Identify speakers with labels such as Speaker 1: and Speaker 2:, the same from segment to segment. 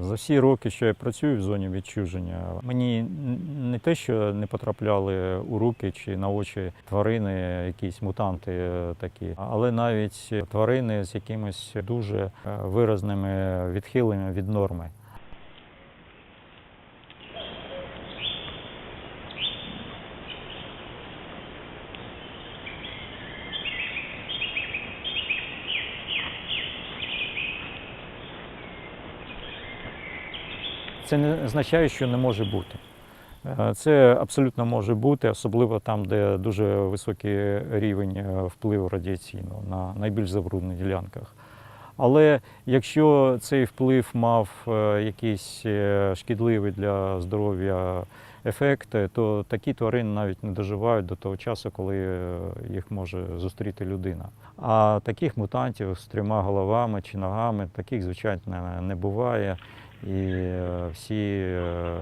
Speaker 1: За всі роки, що я працюю в зоні відчуження, мені не те, що не потрапляли у руки чи на очі тварини, якісь мутанти е, такі, але навіть тварини з якимись дуже е, виразними відхиленнями від норми. Це не означає, що не може бути. Е, Це абсолютно може бути, особливо там, де дуже високий рівень е, впливу радіаційного на найбільш забруднених ділянках. Але якщо цей вплив мав е, якийсь шкідливий для здоров'я ефект, е, то такі тварини навіть не доживають до того часу, коли їх може зустріти людина. А таких мутантів з трьома головами чи ногами, таких, звичайно, не буває. І е, всі е,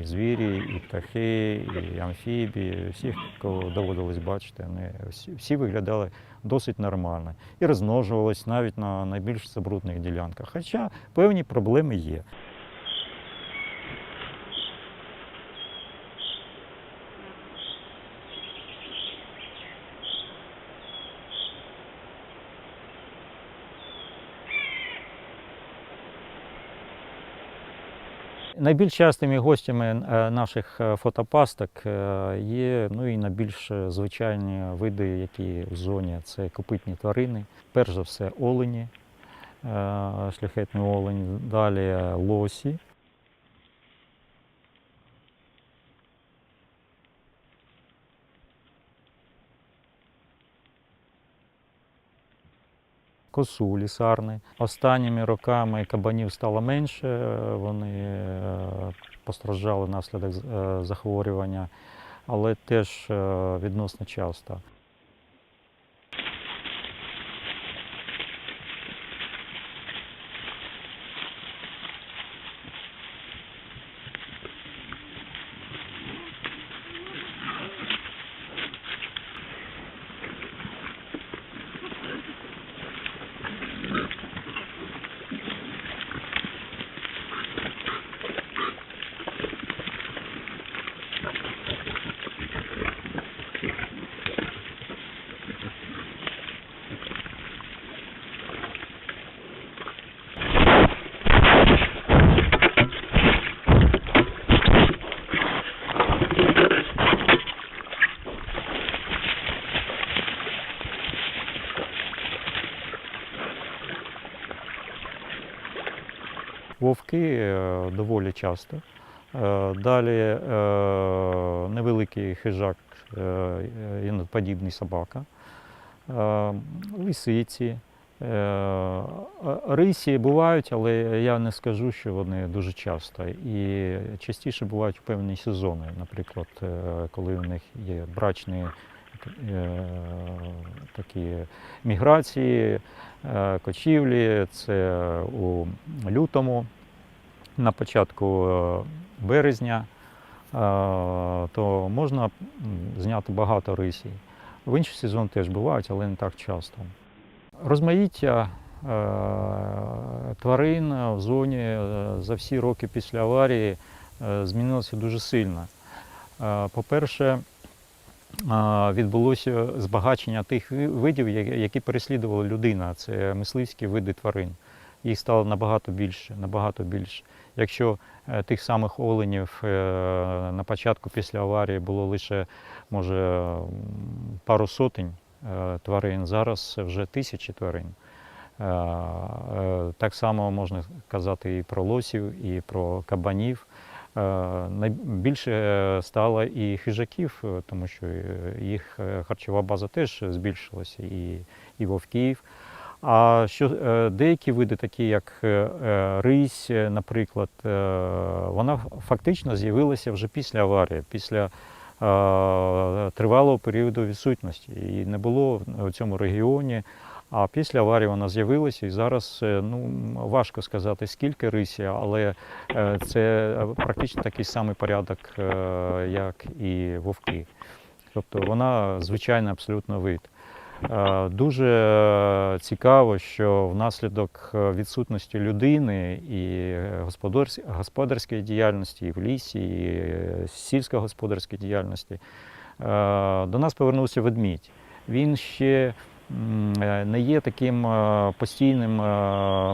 Speaker 1: і звірі, і птахи, і амфібії, всіх, кого доводилось бачити, вони всі, виглядали досить нормально і розмножувались навіть на найбільш забрудних ділянках. Хоча певні проблеми є. Найбільш частими гостями е, наших е, фотопасток е, є ну і найбільш звичайні види, які в зоні це копитні тварини. Перш за все, олені, шляхетні олені, далі лосі. Косулі сарни. Останніми роками кабанів стало менше, е, вони е, постраждали внаслідок е, захворювання, але теж відносно часто. Вовки е, доволі часто. Е, Далі е, невеликий хижак, е, собака, лисиці. Рисі бувають, але я не скажу, що вони дуже часто. І частіше бувають в певні сезони, наприклад, коли у них є брачні такі міграції, кочівлі, це у лютому, на початку е, березня, е, то можна зняти багато рисій. В інший сезон теж бувають, але не так часто. Розмаїття е, тварин в зоні за всі роки після аварії змінилося дуже сильно. По-перше, відбулося збагачення тих видів, які переслідувала людина. Це мисливські види тварин. Їх стало набагато більше, набагато більше. Якщо е, тих самих оленів е, на початку після аварії було лише може пару сотень е, тварин, зараз вже тисячі тварин. Так само можна казати і про лосів, і про кабанів. Найбільше стало і хижаків, тому що їх харчова база теж збільшилася, і, і вовків. А що е, деякі види, такі як е, е, рись, наприклад, вона фактично з'явилася вже після аварії, після тривалого періоду відсутності. І не було в цьому регіоні. А після аварії вона з'явилася, і зараз ну, важко сказати, скільки рисі, але це практично такий самий порядок, як і вовки. Тобто вона звичайний абсолютно вид. Е, Дуже е, цікаво, що внаслідок е, відсутності людини і господарської діяльності, і в лісі, і сільськогосподарської діяльності, до нас повернувся ведмідь. Він ще не є таким постійним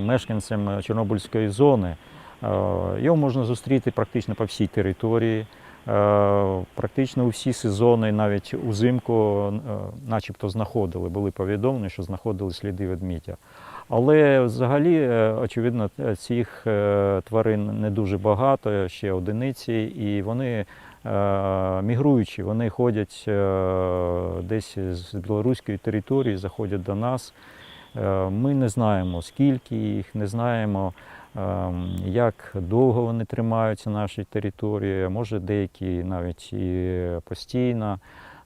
Speaker 1: мешканцем Чорнобильської зони. Його можна зустріти практично по всій території. Е, Практично у всі сезони, навіть узимку, е, начебто знаходили, були повідомлені, що знаходили сліди ведмідя. Але взагалі, е, очевидно, цих тварин не дуже багато, ще одиниці, і вони мігруючі, вони ходять десь з білоруської території, заходять до нас. Ми не знаємо, скільки їх, не знаємо, як довго вони тримаються на нашій території. Може, деякі навіть і постійно.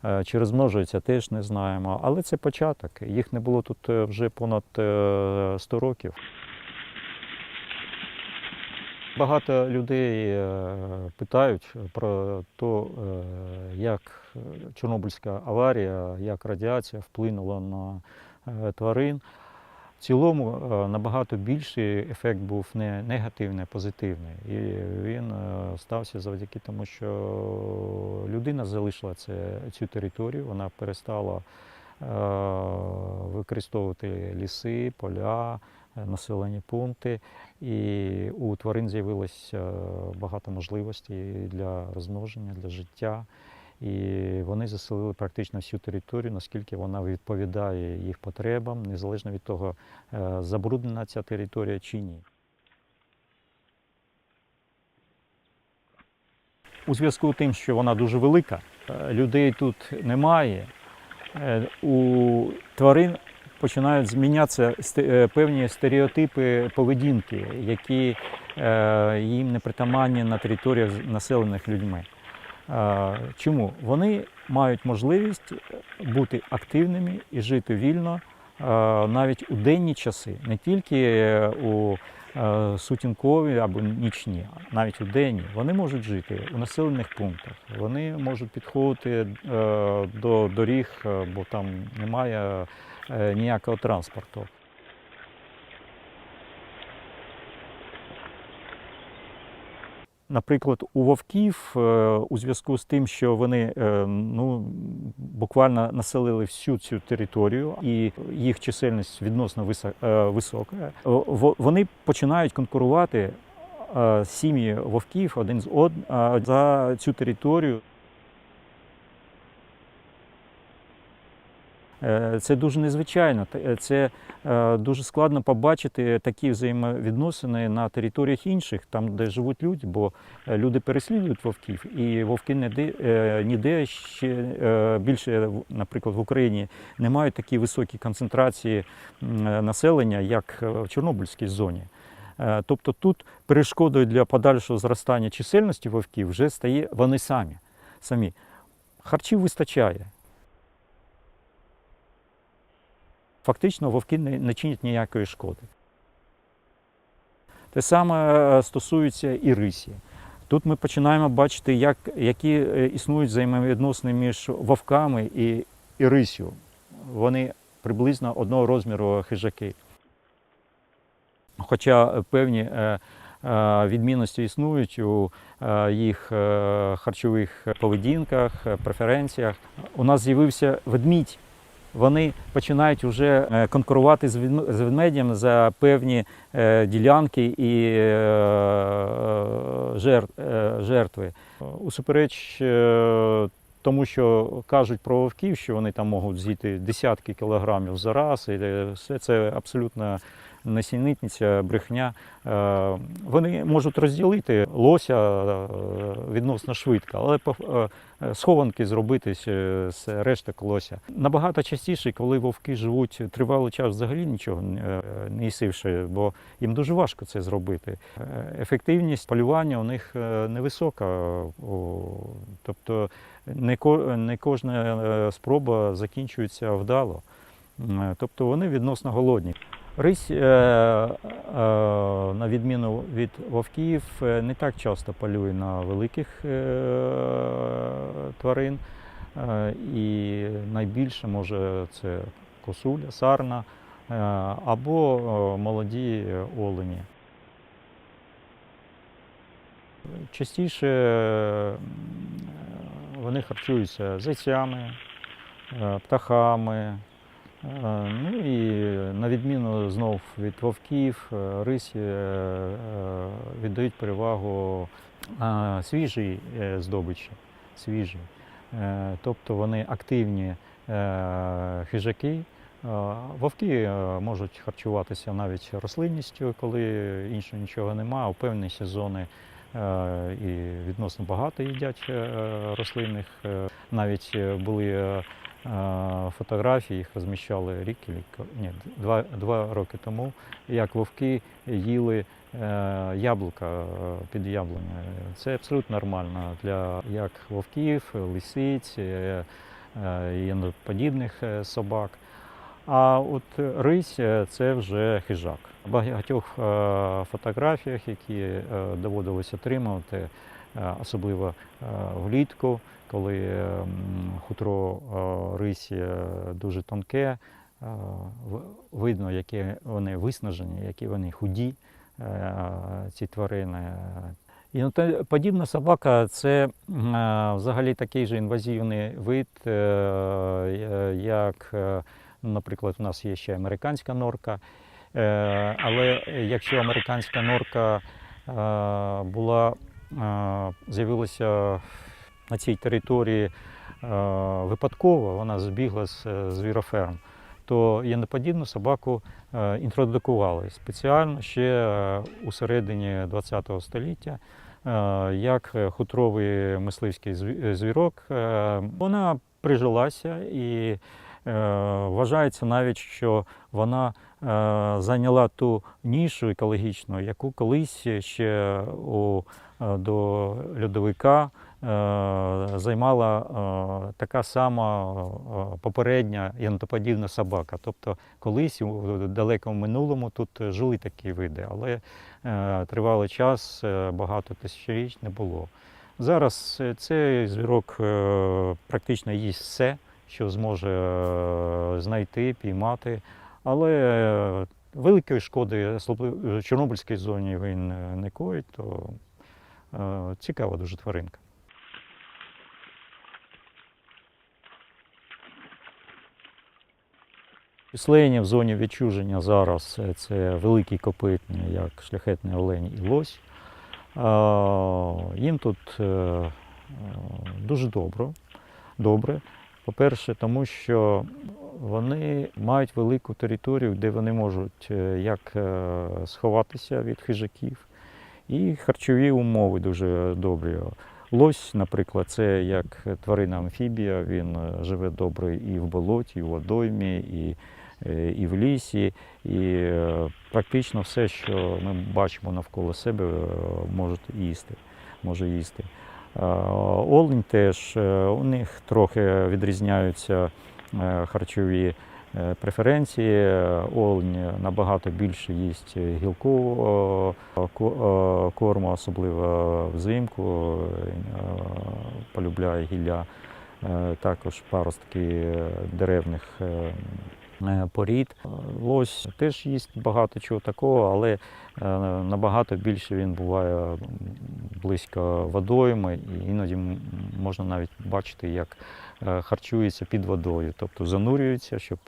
Speaker 1: Е, Чи розмножуються, теж не знаємо. Але це початок. Їх не було тут е, вже понад е, 100 років. Багато людей е, питають про те, як е, Чорнобильська аварія, як радіація вплинула на е, тварин. Цілому е, набагато більший ефект був не негативний, а позитивний. І він е, стався завдяки тому, що людина залишила це, цю територію, вона перестала е, використовувати ліси, поля, населені пункти. І у тварин з'явилось е, багато можливостей для розмноження, для життя. І вони заселили практично всю територію, наскільки вона відповідає їх потребам, незалежно від того, е, забруднена ця територія чи ні. У зв'язку з тим, що вона дуже велика, е, людей тут немає. е, У тварин починають змінятися певні стереотипи поведінки, які їм не притаманні на територіях населених людьми. Чому? Вони мають можливість бути активними і жити вільно навіть у денні часи, не тільки е, у е, сутінкові або нічні, навіть у денні. Вони можуть жити у населених пунктах, вони можуть підходити е, до доріг, бо там немає ніякого транспорту. Наприклад, у вовків е, у зв'язку з тим, що вони е, ну, буквально населили всю цю територію, і їх чисельність відносно е, висока, вони починають конкурувати сім'ї вовків один з од за цю територію. Це дуже незвичайно. Е, Це е, дуже складно побачити такі взаємовідносини на територіях інших, там, де живуть люди, бо е, люди переслідують вовків, і вовки ніде, е, ніде ще е, більше, наприклад, в Україні не мають такі високі концентрації е, населення, як е, в Чорнобильській зоні. Е, Тобто тут перешкодою для подальшого зростання чисельності вовків вже стає вони самі. самі. Харчів вистачає. Фактично вовки не, не чинять ніякої шкоди. Те саме е, стосується і рисі. Тут ми починаємо бачити, як, які е, існують взаємовідносини між вовками і, і рисю. Вони приблизно одного розміру хижаки. Хоча певні е, відмінності існують у їх харчових поведінках, преференціях. У нас з'явився ведмідь. Вони починають вже е, конкурувати з ведмедям за певні е, ділянки і е, жертви. Усупереч тому, що кажуть про вовків, що вони там можуть з'їти десятки кілограмів за раз, і все це абсолютно несенітниця, брехня. Е, Вони можуть розділити лося е, відносно швидко, але е, схованки зробити з решток лося. Набагато частіше, коли вовки живуть тривалий час, взагалі нічого не їсивши, бо їм дуже важко це зробити. Ефективність полювання у них невисока. Тобто не, кожна спроба закінчується вдало. Тобто вони відносно голодні. Рись, е, е, на відміну від вовків, е, не так часто полює на великих тварин. І найбільше може це косуля, сарна або молоді олені. Частіше вони харчуються зайцями, птахами. Е, Ну і на відміну знов від вовків, е, рисі е, віддають перевагу свіжій здобичі. Свіжій. Тобто вони активні хижаки. Вовки можуть харчуватися навіть рослинністю, коли іншого нічого немає. У певні сезони і відносно багато їдять рослинних. Навіть були фотографії, їх розміщали рік ні, два, два роки тому, як вовки їли е, яблука е, під яблуня. Це абсолютно нормально для як вовків, лисиць е, подібних собак. А от рись це вже хижак. В багатьох фотографіях, які доводилось отримувати, особливо влітку, коли е, хутро е, рисі е, дуже тонке, е, видно, які вони виснажені, які вони худі, ці тварини. І ну, подібна собака це взагалі такий же інвазивний вид, як, наприклад, у нас є ще американська норка. Але якщо американська норка була, з'явилася на цій території е, випадково, вона збігла з е, звіроферм, то єноподібну собаку е, інтродукували спеціально ще у середині ХХ століття. Як хутровий мисливський звірок, вона прижилася і вважається навіть, що вона зайняла ту нішу екологічну, яку колись ще у, до льодовика займала е, така сама е, попередня янтоподібна собака. Тобто колись у далекому минулому тут жили такі види, але е, тривалий час, е, багато тисячоріч не було. Зараз е, цей звірок е, практично їсть все, що зможе е, знайти, піймати. Але е, великої шкоди, в Чорнобильській зоні він е, не коїть, то е, цікава дуже тваринка. Численні в зоні відчуження зараз е, це великі копитні, як шляхетний олень і лось. Їм тут е, е, дуже добре. добре. По-перше, тому що вони мають велику територію, де вони можуть як сховатися від хижаків, і харчові умови дуже добрі. Лось, наприклад, це як тварина амфібія, він живе добре і в болоті, і в водоймі, і, і в лісі. І е, практично все, що ми бачимо навколо себе, е, можуть їсти. Може їсти. Е, Олень теж е, у них трохи відрізняються е, харчові е, преференції. Е, Олень набагато більше їсть е, е, корму, особливо взимку. е, Полюбляє гілля, е, також паростки е, деревних е, е, порід. Е, Лось теж їсть багато чого такого, але е, набагато більше він буває близько водойми, і іноді можна навіть бачити, як е, харчується під водою, тобто занурюється, щоб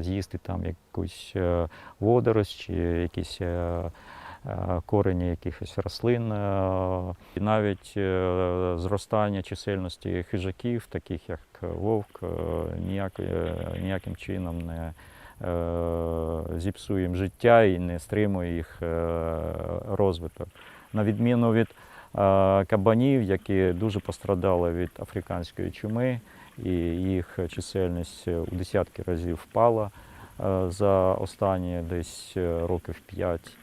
Speaker 1: з'їсти там якусь водорость чи якісь. Е, Корені якихось рослин, е, і навіть е, зростання чисельності хижаків, таких як вовк, ніяк, ніяким чином не зіпсує їм життя і не стримує їх розвиток. На відміну від кабанів, які дуже пострадали від африканської чуми, і їх чисельність у десятки разів впала за останні десь років п'ять.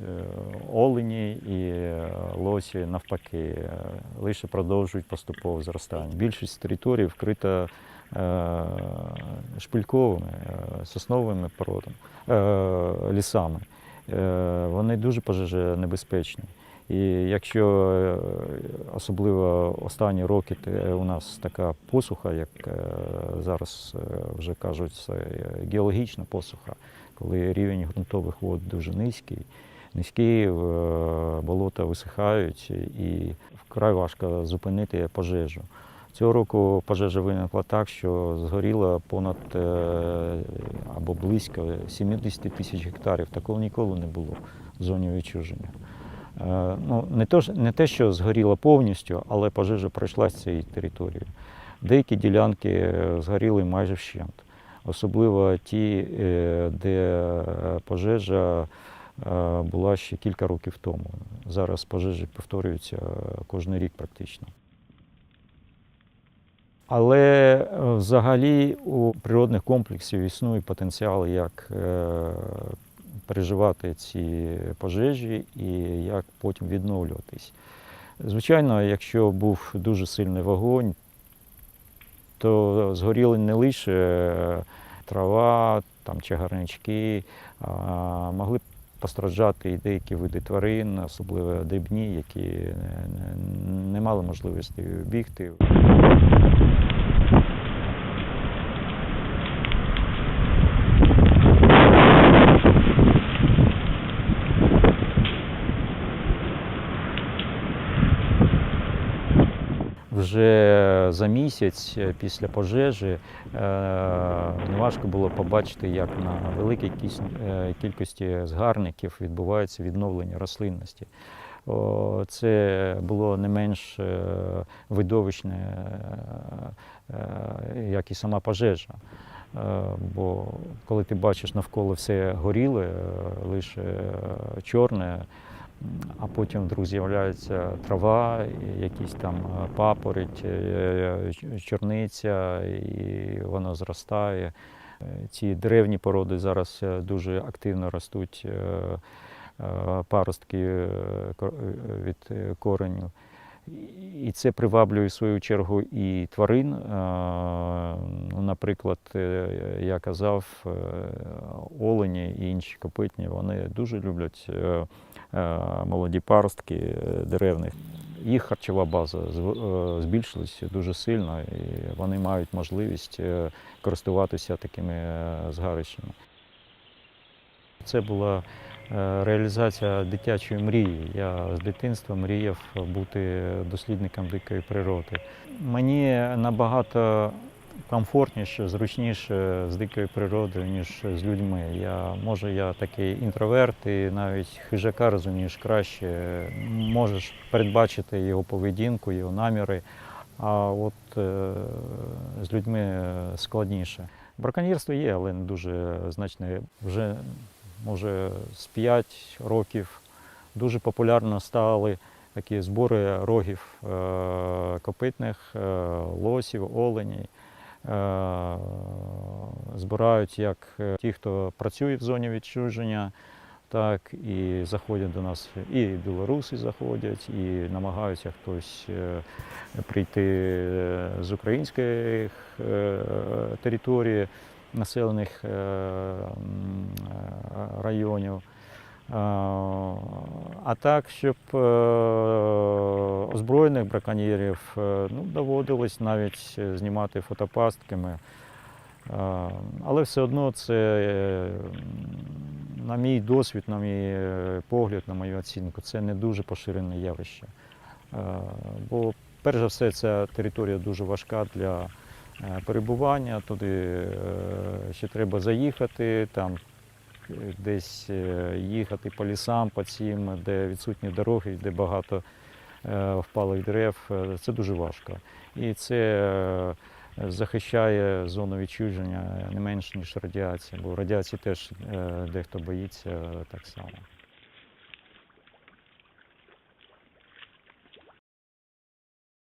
Speaker 1: Е, Олені і е, лосі навпаки е, лише продовжують поступове зростання. Більшість територій вкрита шпильковими сосновими породами, лісами. Вони дуже пожежонебезпечні. І якщо особливо останні роки у нас така посуха, як зараз вже кажуть, це геологічна посуха, коли рівень ґрунтових вод дуже низький, низький, е, болота висихають і вкрай важко зупинити пожежу. Цього року пожежа виникла так, що згоріло понад е, або близько 70 тисяч гектарів. Такого ніколи не було в зоні відчуження. Е, Ну, не, то, не те, що згоріло повністю, але пожежа пройшла з цією територією. Деякі ділянки згоріли майже вщент. Особливо ті, е, де е, пожежа е, була ще кілька років тому. Зараз пожежі повторюються кожен рік практично. Але взагалі у природних комплексів існує потенціал, як переживати ці пожежі і як потім відновлюватись. Звичайно, якщо був дуже сильний вогонь, то згоріли не лише трава, там чагарнички, а могли постраждати і деякі види тварин, особливо дрібні, які не мали можливості бігти. Вже за місяць е, після пожежі е, неважко було побачити, як на великій е, кількості згарників відбувається відновлення рослинності. Це було не менш видовищне, як і сама пожежа. Бо коли ти бачиш навколо все горіле, лише чорне, а потім вдруг з'являється трава, якісь там е, папороть, е, чорниця, і воно зростає. Е, Ці деревні породи зараз е, дуже активно ростуть, е, е, паростки е, е, від е, кореню. І це приваблює в свою чергу і тварин. Е, Ну, наприклад, е, я казав, е, олені і інші копитні, вони дуже люблять е, е, молоді паростки е, деревних. Їх харчова база е, збільшилася дуже сильно, і вони мають можливість е, користуватися такими е, згарищами. Це була е, реалізація дитячої мрії. Я з дитинства мріяв бути дослідником дикої природи. Мені набагато комфортніше, зручніше з дикою природою, ніж з людьми. Я, може, я такий інтроверт і навіть хижака розумієш краще. Можеш передбачити його поведінку, його наміри. А от е, з людьми складніше. Браконьєрство є, але не дуже значне. Вже може з 5 років дуже популярно стали такі збори рогів е, копитних, е, лосів, оленей. Е, збирають як е, ті, хто працює в зоні відчуження, так і заходять до нас і білоруси заходять, і намагаються хтось е, прийти з українських територій, населених районів. А так, щоб е, озброєних браконьєрів е, ну, доводилось навіть знімати фотопастками. Але все одно це, на мій досвід, на мій е, погляд, на мою оцінку, це не дуже поширене явище. Бо, перш за все, ця територія дуже важка для перебування. Туди ще треба заїхати, там десь е, їхати по лісам, по цим, де відсутні дороги, де багато е, впалих дерев. Е, Це дуже важко. І це захищає зону відчуження не менш, ніж радіація, бо радіації теж дехто боїться так само.